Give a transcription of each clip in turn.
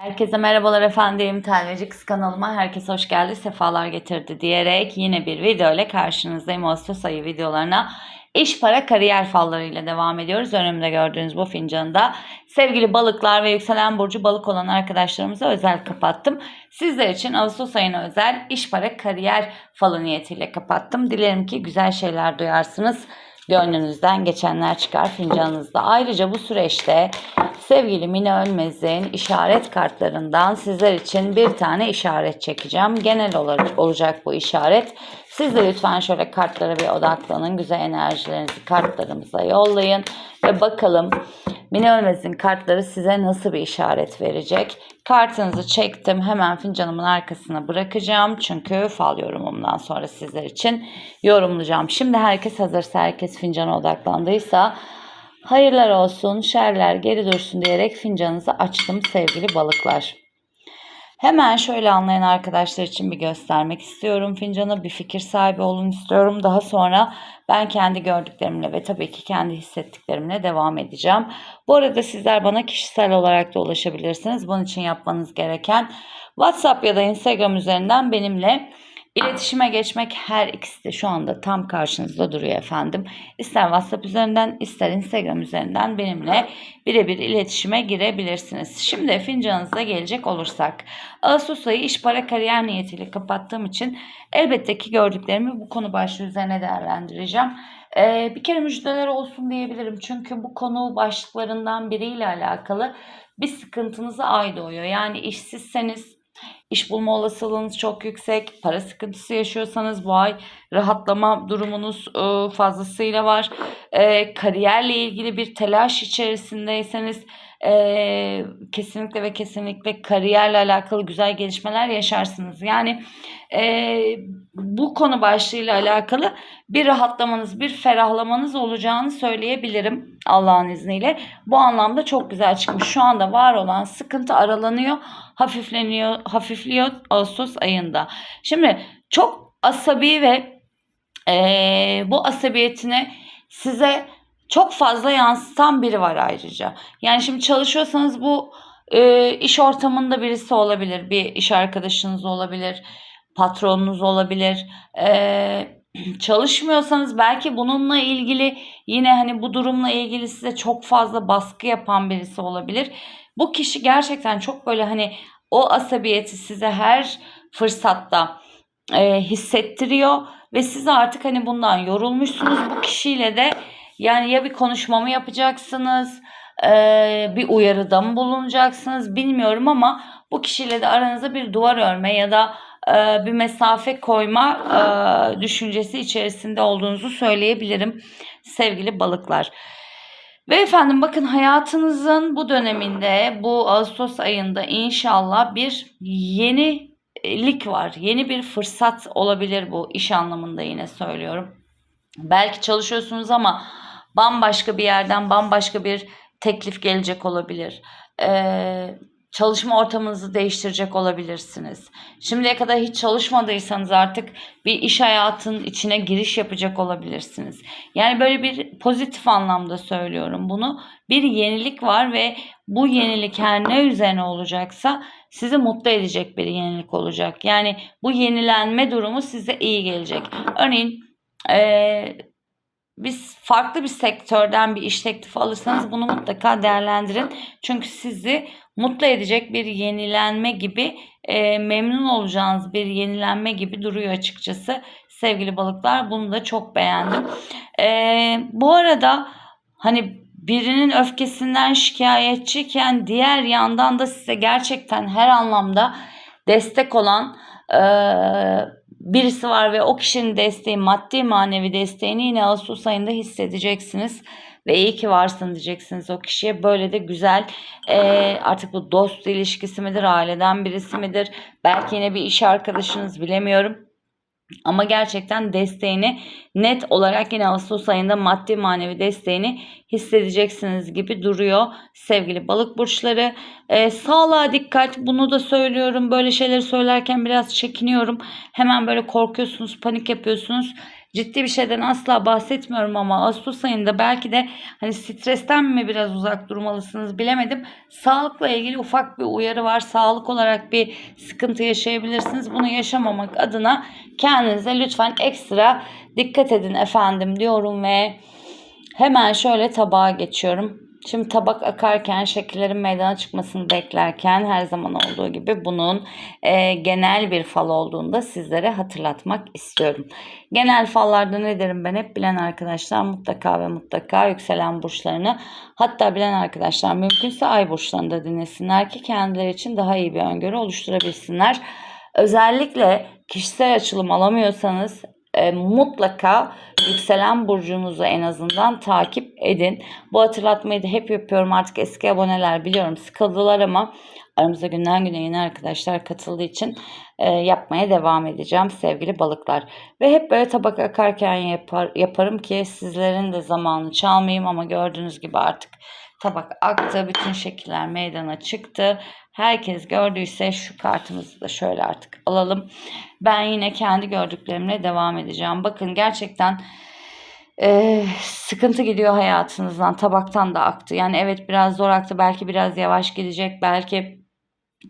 Herkese merhabalar efendim. Telveci Kız kanalıma herkes hoş geldi, sefalar getirdi diyerek yine bir video ile karşınızdayım. Ağustos ayı videolarına iş, para, kariyer fallarıyla devam ediyoruz. Önümde gördüğünüz bu fincanda sevgili balıklar ve yükselen burcu balık olan arkadaşlarımıza özel kapattım. Sizler için Ağustos ayına özel iş, para, kariyer falı niyetiyle kapattım. Dilerim ki güzel şeyler duyarsınız. Gönlünüzden geçenler çıkar fincanınızda. Ayrıca bu süreçte sevgili Mine Ölmez'in işaret kartlarından sizler için bir tane işaret çekeceğim. Genel olarak olacak bu işaret. Siz de lütfen şöyle kartlara bir odaklanın. Güzel enerjilerinizi kartlarımıza yollayın. Ve bakalım Mine Ölmez'in kartları size nasıl bir işaret verecek? Kartınızı çektim. Hemen fincanımın arkasına bırakacağım. Çünkü fal yorumumdan sonra sizler için yorumlayacağım. Şimdi herkes hazırsa, herkes fincana odaklandıysa hayırlar olsun, şerler geri dursun diyerek fincanınızı açtım sevgili balıklar. Hemen şöyle anlayan arkadaşlar için bir göstermek istiyorum. Fincanı bir fikir sahibi olun istiyorum. Daha sonra ben kendi gördüklerimle ve tabii ki kendi hissettiklerimle devam edeceğim. Bu arada sizler bana kişisel olarak da ulaşabilirsiniz. Bunun için yapmanız gereken WhatsApp ya da Instagram üzerinden benimle İletişime geçmek her ikisi de şu anda tam karşınızda duruyor efendim. İster WhatsApp üzerinden ister Instagram üzerinden benimle birebir iletişime girebilirsiniz. Şimdi fincanınıza gelecek olursak. Ağustos ayı iş para kariyer niyetiyle kapattığım için elbette ki gördüklerimi bu konu başlığı üzerine değerlendireceğim. Ee, bir kere müjdeler olsun diyebilirim. Çünkü bu konu başlıklarından biriyle alakalı bir sıkıntınıza ay doğuyor. Yani işsizseniz İş bulma olasılığınız çok yüksek. Para sıkıntısı yaşıyorsanız bu ay rahatlama durumunuz e, fazlasıyla var. E, kariyerle ilgili bir telaş içerisindeyseniz e, kesinlikle ve kesinlikle kariyerle alakalı güzel gelişmeler yaşarsınız. Yani e, bu konu başlığıyla alakalı bir rahatlamanız, bir ferahlamanız olacağını söyleyebilirim Allah'ın izniyle. Bu anlamda çok güzel çıkmış. Şu anda var olan sıkıntı aralanıyor, hafifleniyor, hafifliyor Ağustos ayında. Şimdi çok asabi ve e, bu asabiyetini size çok fazla yansıtan biri var ayrıca. Yani şimdi çalışıyorsanız bu e, iş ortamında birisi olabilir. Bir iş arkadaşınız olabilir. Patronunuz olabilir. E, çalışmıyorsanız belki bununla ilgili yine hani bu durumla ilgili size çok fazla baskı yapan birisi olabilir. Bu kişi gerçekten çok böyle hani o asabiyeti size her fırsatta e, hissettiriyor ve siz artık hani bundan yorulmuşsunuz bu kişiyle de yani ya bir konuşmamı yapacaksınız, e, bir uyarıda mı bulunacaksınız bilmiyorum ama bu kişiyle de aranıza bir duvar örme ya da e, bir mesafe koyma e, düşüncesi içerisinde olduğunuzu söyleyebilirim sevgili balıklar. Ve efendim bakın hayatınızın bu döneminde bu Ağustos ayında inşallah bir yenilik var. Yeni bir fırsat olabilir bu iş anlamında yine söylüyorum. Belki çalışıyorsunuz ama bambaşka bir yerden bambaşka bir teklif gelecek olabilir. Ee, çalışma ortamınızı değiştirecek olabilirsiniz. Şimdiye kadar hiç çalışmadıysanız artık bir iş hayatının içine giriş yapacak olabilirsiniz. Yani böyle bir pozitif anlamda söylüyorum bunu. Bir yenilik var ve bu yenilik her ne üzerine olacaksa sizi mutlu edecek bir yenilik olacak. Yani bu yenilenme durumu size iyi gelecek. Örneğin ee, biz farklı bir sektörden bir iş teklifi alırsanız bunu mutlaka değerlendirin. Çünkü sizi mutlu edecek bir yenilenme gibi e, memnun olacağınız bir yenilenme gibi duruyor açıkçası. Sevgili balıklar bunu da çok beğendim. E, bu arada hani birinin öfkesinden şikayetçiyken diğer yandan da size gerçekten her anlamda destek olan e, birisi var ve o kişinin desteği maddi manevi desteğini yine Ağustos ayında hissedeceksiniz. Ve iyi ki varsın diyeceksiniz o kişiye. Böyle de güzel e, artık bu dost ilişkisi midir, aileden birisi midir? Belki yine bir iş arkadaşınız bilemiyorum. Ama gerçekten desteğini net olarak yine Ağustos ayında maddi manevi desteğini hissedeceksiniz gibi duruyor sevgili balık burçları. Ee, sağlığa dikkat bunu da söylüyorum. Böyle şeyleri söylerken biraz çekiniyorum. Hemen böyle korkuyorsunuz, panik yapıyorsunuz. Ciddi bir şeyden asla bahsetmiyorum ama Ağustos ayında belki de hani stresten mi biraz uzak durmalısınız bilemedim. Sağlıkla ilgili ufak bir uyarı var. Sağlık olarak bir sıkıntı yaşayabilirsiniz. Bunu yaşamamak adına kendinize lütfen ekstra dikkat edin efendim diyorum ve hemen şöyle tabağa geçiyorum. Şimdi tabak akarken şekillerin meydana çıkmasını beklerken her zaman olduğu gibi bunun e, genel bir fal olduğunu da sizlere hatırlatmak istiyorum. Genel fallarda ne derim ben hep bilen arkadaşlar mutlaka ve mutlaka yükselen burçlarını hatta bilen arkadaşlar mümkünse ay burçlarını da dinlesinler ki kendileri için daha iyi bir öngörü oluşturabilsinler. Özellikle kişisel açılım alamıyorsanız e, mutlaka yükselen burcunuzu en azından takip edin. Bu hatırlatmayı da hep yapıyorum. Artık eski aboneler biliyorum sıkıldılar ama aramızda günden güne yeni arkadaşlar katıldığı için e, yapmaya devam edeceğim sevgili balıklar. Ve hep böyle tabak akarken yapar, yaparım ki sizlerin de zamanını çalmayayım ama gördüğünüz gibi artık tabak aktı. Bütün şekiller meydana çıktı. Herkes gördüyse şu kartımızı da şöyle artık alalım. Ben yine kendi gördüklerimle devam edeceğim. Bakın gerçekten e, sıkıntı gidiyor hayatınızdan. Tabaktan da aktı. Yani evet biraz zor aktı. Belki biraz yavaş gidecek. Belki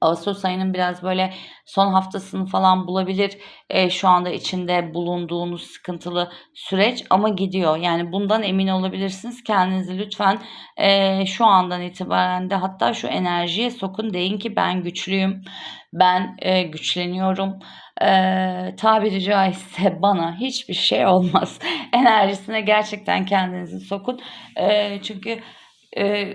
Ağustos ayının biraz böyle son haftasını falan bulabilir e, şu anda içinde bulunduğunuz sıkıntılı süreç ama gidiyor. Yani bundan emin olabilirsiniz. Kendinizi lütfen e, şu andan itibaren de hatta şu enerjiye sokun deyin ki ben güçlüyüm, ben e, güçleniyorum. E, tabiri caizse bana hiçbir şey olmaz. Enerjisine gerçekten kendinizi sokun. E, çünkü e,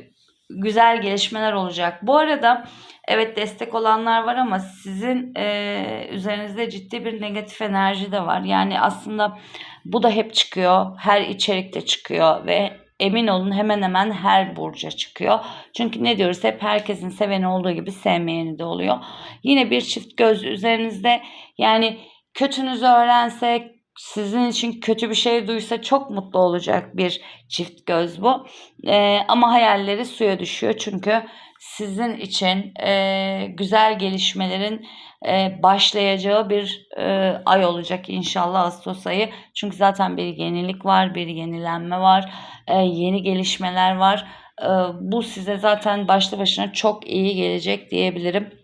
güzel gelişmeler olacak. Bu arada evet destek olanlar var ama sizin e, üzerinizde ciddi bir negatif enerji de var. Yani aslında bu da hep çıkıyor. Her içerikte çıkıyor ve emin olun hemen hemen her burca çıkıyor. Çünkü ne diyoruz hep herkesin seveni olduğu gibi sevmeyeni de oluyor. Yine bir çift göz üzerinizde yani kötünüzü öğrensek sizin için kötü bir şey duysa çok mutlu olacak bir çift göz bu. E, ama hayalleri suya düşüyor çünkü sizin için e, güzel gelişmelerin e, başlayacağı bir e, ay olacak inşallah Ağustos ayı. Çünkü zaten bir yenilik var, bir yenilenme var, e, yeni gelişmeler var. E, bu size zaten başlı başına çok iyi gelecek diyebilirim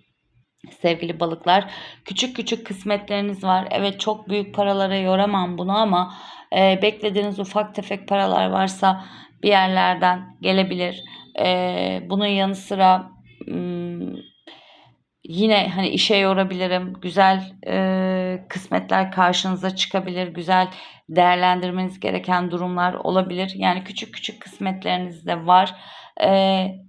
sevgili balıklar. Küçük küçük kısmetleriniz var. Evet çok büyük paralara yoramam bunu ama e, beklediğiniz ufak tefek paralar varsa bir yerlerden gelebilir. E, bunun yanı sıra yine hani işe yorabilirim. Güzel e, kısmetler karşınıza çıkabilir. Güzel değerlendirmeniz gereken durumlar olabilir. Yani küçük küçük kısmetleriniz de var e,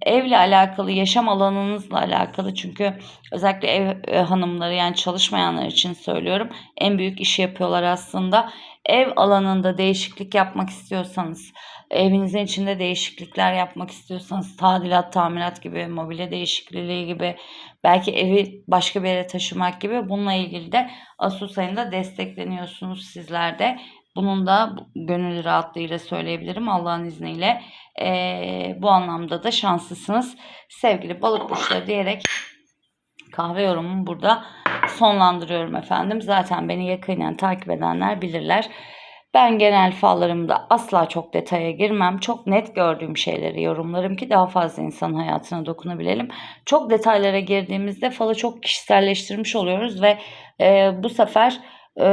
evle alakalı, yaşam alanınızla alakalı çünkü özellikle ev e, hanımları yani çalışmayanlar için söylüyorum. En büyük işi yapıyorlar aslında. Ev alanında değişiklik yapmak istiyorsanız, evinizin içinde değişiklikler yapmak istiyorsanız, tadilat, tamirat gibi, mobilya değişikliği gibi, belki evi başka bir yere taşımak gibi bununla ilgili de Asus ayında destekleniyorsunuz sizler de. Bunun da gönül rahatlığıyla söyleyebilirim Allah'ın izniyle. E, bu anlamda da şanslısınız. Sevgili balık burçları diyerek kahve yorumumu burada sonlandırıyorum efendim. Zaten beni yakinen takip edenler bilirler. Ben genel fallarımda asla çok detaya girmem. Çok net gördüğüm şeyleri yorumlarım ki daha fazla insan hayatına dokunabilelim. Çok detaylara girdiğimizde falı çok kişiselleştirmiş oluyoruz ve e, bu sefer e,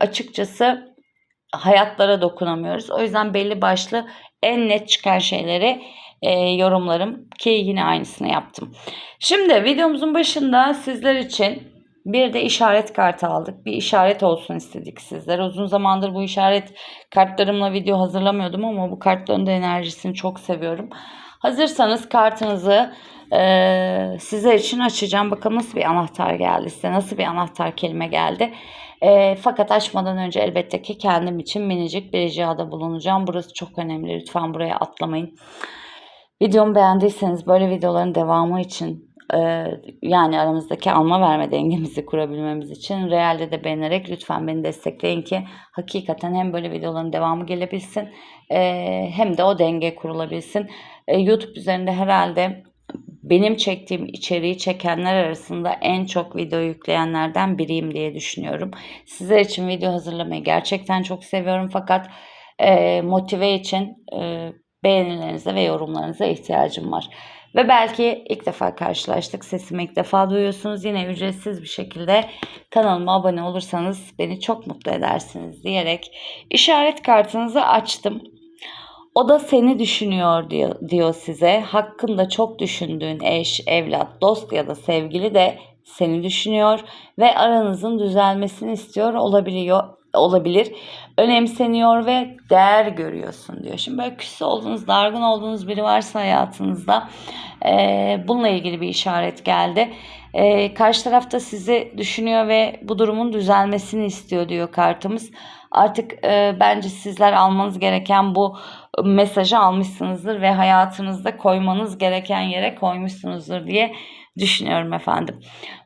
açıkçası hayatlara dokunamıyoruz. O yüzden belli başlı en net çıkan şeyleri e, yorumlarım ki yine aynısını yaptım. Şimdi videomuzun başında sizler için bir de işaret kartı aldık. Bir işaret olsun istedik sizlere. Uzun zamandır bu işaret kartlarımla video hazırlamıyordum ama bu kartların da enerjisini çok seviyorum. Hazırsanız kartınızı e, sizler için açacağım. Bakalım nasıl bir anahtar geldi size. Nasıl bir anahtar kelime geldi. E, fakat açmadan önce elbette ki kendim için minicik bir ricada bulunacağım. Burası çok önemli. Lütfen buraya atlamayın. Videomu beğendiyseniz böyle videoların devamı için e, yani aramızdaki alma verme dengemizi kurabilmemiz için realde de beğenerek lütfen beni destekleyin ki hakikaten hem böyle videoların devamı gelebilsin e, hem de o denge kurulabilsin. E, YouTube üzerinde herhalde benim çektiğim içeriği çekenler arasında en çok video yükleyenlerden biriyim diye düşünüyorum. Sizler için video hazırlamayı gerçekten çok seviyorum fakat e, motive için e, beğenilerinize ve yorumlarınıza ihtiyacım var. Ve belki ilk defa karşılaştık. Sesimi ilk defa duyuyorsunuz. Yine ücretsiz bir şekilde kanalıma abone olursanız beni çok mutlu edersiniz diyerek işaret kartınızı açtım. O da seni düşünüyor diyor, diyor size. Hakkında çok düşündüğün eş, evlat, dost ya da sevgili de seni düşünüyor ve aranızın düzelmesini istiyor olabiliyor olabilir. Önemseniyor ve değer görüyorsun diyor. Şimdi böyle küs olduğunuz, dargın olduğunuz biri varsa hayatınızda e, bununla ilgili bir işaret geldi. E, karşı tarafta sizi düşünüyor ve bu durumun düzelmesini istiyor diyor kartımız. Artık e, bence sizler almanız gereken bu mesajı almışsınızdır ve hayatınızda koymanız gereken yere koymuşsunuzdur diye düşünüyorum efendim.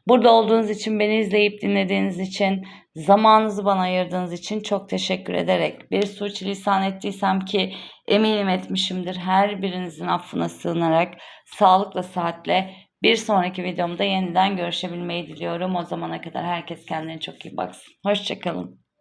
Burada olduğunuz için, beni izleyip dinlediğiniz için, zamanınızı bana ayırdığınız için çok teşekkür ederek bir suçlisan ettiysem ki eminim etmişimdir. Her birinizin affına sığınarak sağlıkla, saatle bir sonraki videomda yeniden görüşebilmeyi diliyorum. O zamana kadar herkes kendine çok iyi baksın. Hoşçakalın.